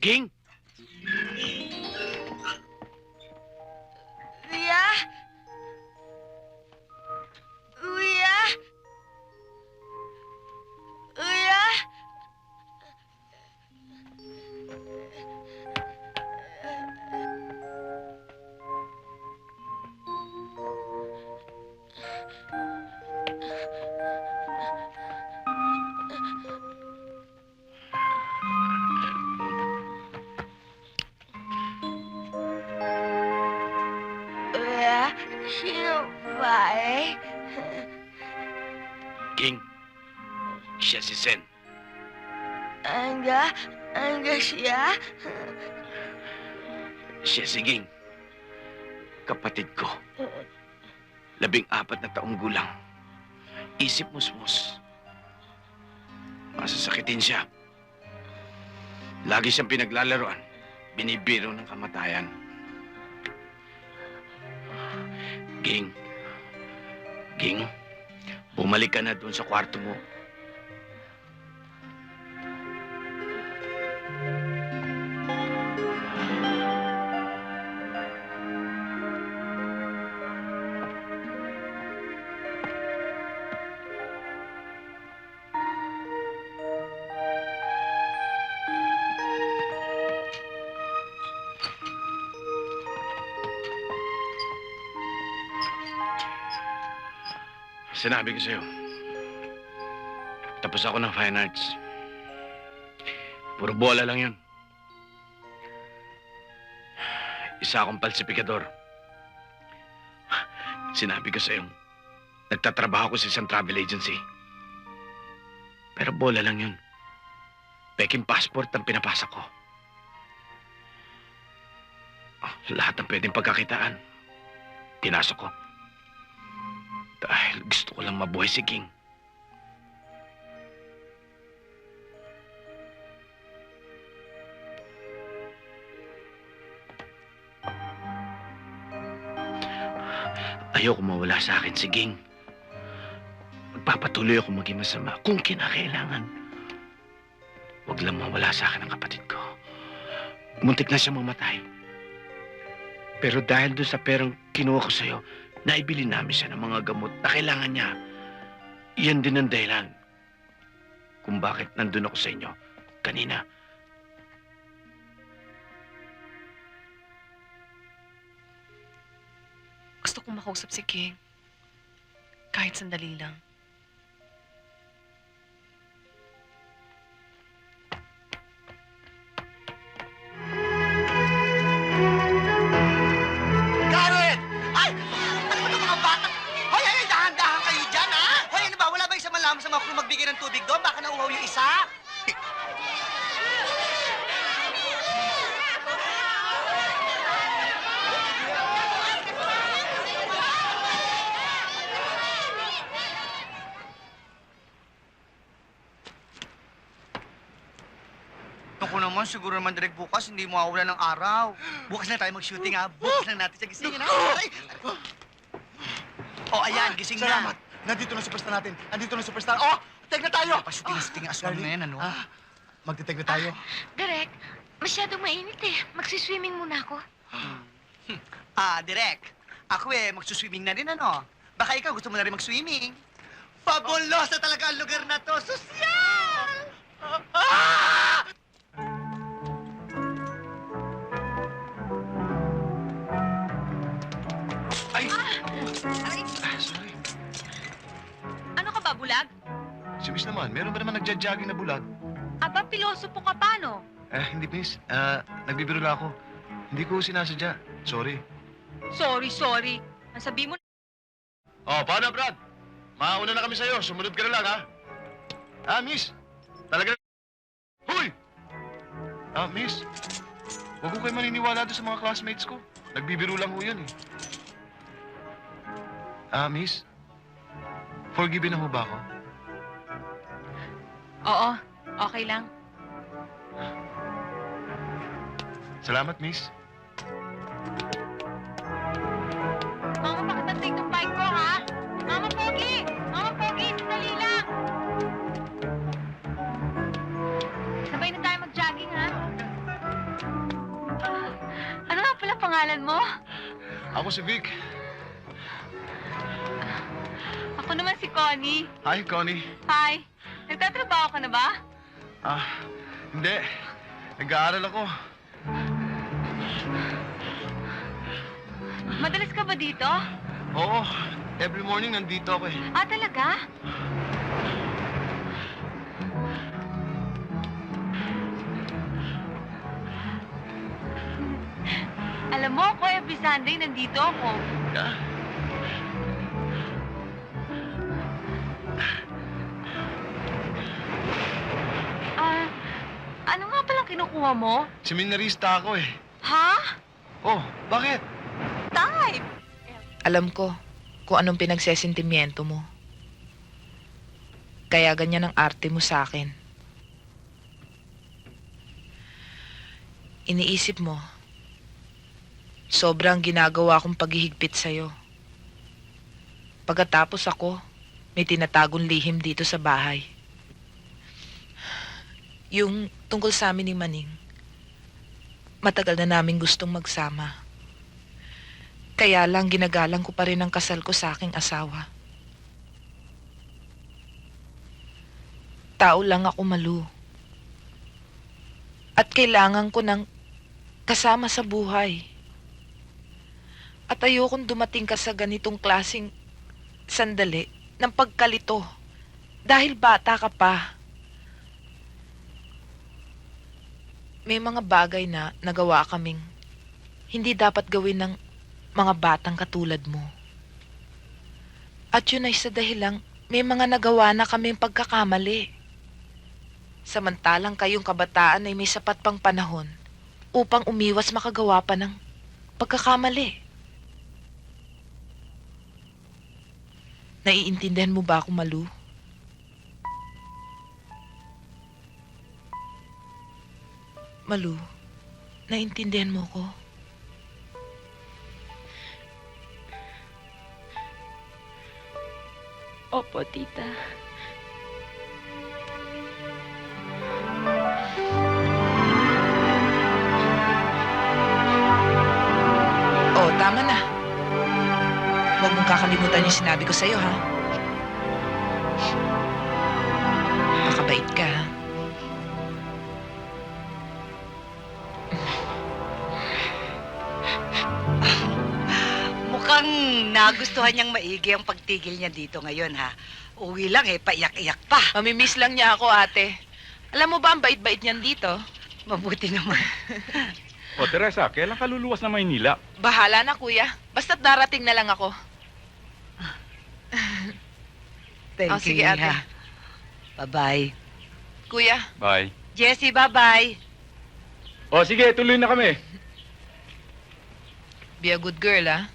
Ging? Sino ba eh? Ging? Siya si Sen. Angga? Angga siya? Siya si Ging. Kapatid ko. Labing apat na taong gulang. Isip musmus. Masasakitin siya. Lagi siyang pinaglalaroan. Binibiro ng kamatayan. Ging. Ging. Bumalik ka na doon sa kwarto mo. Sinabi ko sa'yo. Tapos ako ng fine arts. Puro bola lang yun. Isa akong falsifikador. Sinabi ko sa'yo, nagtatrabaho ko sa isang travel agency. Pero bola lang yun. Peking passport ang pinapasa ko. Ah, Lahat ng pwedeng pagkakitaan. Pinasok ko. Dahil gusto ko lang mabuhay si King. Ayoko mawala sa akin si King. Magpapatuloy ako maging masama kung kinakailangan. Huwag lang mawala sa akin ang kapatid ko. Muntik na siya mamatay. Pero dahil doon sa perang kinuha ko sa'yo, naibili namin siya ng mga gamot na kailangan niya. Iyan din ang dahilan kung bakit nandun ako sa inyo kanina. Gusto kong makausap si King. Kahit sandali lang. Ako naman, siguro naman direct bukas, hindi mo mawawala ng araw. Bukas na tayo mag-shooting, ha? Bukas lang natin sa gisingin, ha? Ay! Oh, ayan, gising Salamat. na. Nandito na superstar natin. Nandito na superstar. Oh! Tag na tayo! Pasuting-suting ang aswang na yan, ano? Ah, magtitag na tayo. Direk, masyadong mainit eh. Magsiswimming muna ako. Ah, direct. Ako eh, magsuswimming na rin, ano? Baka ikaw gusto mo na rin mag-swimming. Fabulosa talaga ang lugar na to. Sosyal! Miss naman, meron ba naman nagja-jogging na bulag? Aba, piloso po ka pa, no? Eh, hindi, Miss. Ah, nagbibiro lang ako. Hindi ko sinasadya. Sorry. Sorry, sorry. Ang sabi mo, Oh, paano, Brad? Mauna na kami sa'yo. Sumunod ka na lang, ha? Ah, Miss. Talaga... Hoy! Ah, Miss. Huwag ko kayo maniniwala doon sa mga classmates ko. Nagbibiro lang ho yun, eh. Ah, Miss. Forgiven na ho ba ako? Oo, okay lang. Salamat, Miss. Mama, pakitantay itong bike ko, ha? Mama Pogi! Mama Pogi, sandali lang! Sabay na tayo mag-jogging, ha? pangalan mo? Ako si Vic. Ako naman si Connie. Hi, Connie. Hi. Nagtatrabaho ka na ba? Ah, hindi. Nag-aaral ako. Madalas ka ba dito? Oo, every morning nandito ako eh. Ah, talaga? Alam mo, ako every Sunday nandito ako. Yeah. Kinukuha mo? Seminarista ako eh. Ha? Oh, bakit? Type! Alam ko kung anong pinagsesentimiento mo. Kaya ganyan ang arte mo sa akin. Iniisip mo, sobrang ginagawa kong paghihigpit sa'yo. Pagkatapos ako, may tinatagong lihim dito sa bahay. Yung tungkol sa amin ni Maning, matagal na namin gustong magsama. Kaya lang ginagalang ko pa rin ang kasal ko sa aking asawa. Tao lang ako malu. At kailangan ko ng kasama sa buhay. At ayokong dumating ka sa ganitong klasing sandali ng pagkalito. Dahil bata ka pa. May mga bagay na nagawa kaming hindi dapat gawin ng mga batang katulad mo. At yun ay sa dahilang may mga nagawa na kaming pagkakamali. Samantalang kayong kabataan ay may sapat pang panahon upang umiwas makagawa pa ng pagkakamali. Naiintindihan mo ba ako, Malu? Malu, naiintindihan mo ko? Opo, tita. Oh, tama na. Huwag mong kakalimutan yung sinabi ko sa'yo, ha? Makabait ka, ha? Nagustuhan niyang maigi ang pagtigil niya dito ngayon, ha? Uwi lang eh, paiyak-iyak pa. Mamimiss lang niya ako, ate. Alam mo ba ang bait-bait niyan dito? Mabuti naman. O Teresa, kailan ka luluwas na Maynila? Bahala na, kuya. Basta't darating na lang ako. Thank Oh, you, sige, ate. Iha. Bye-bye. Kuya, Bye. Jessie, bye-bye. O sige, tuloy na kami. be a good girl, ha?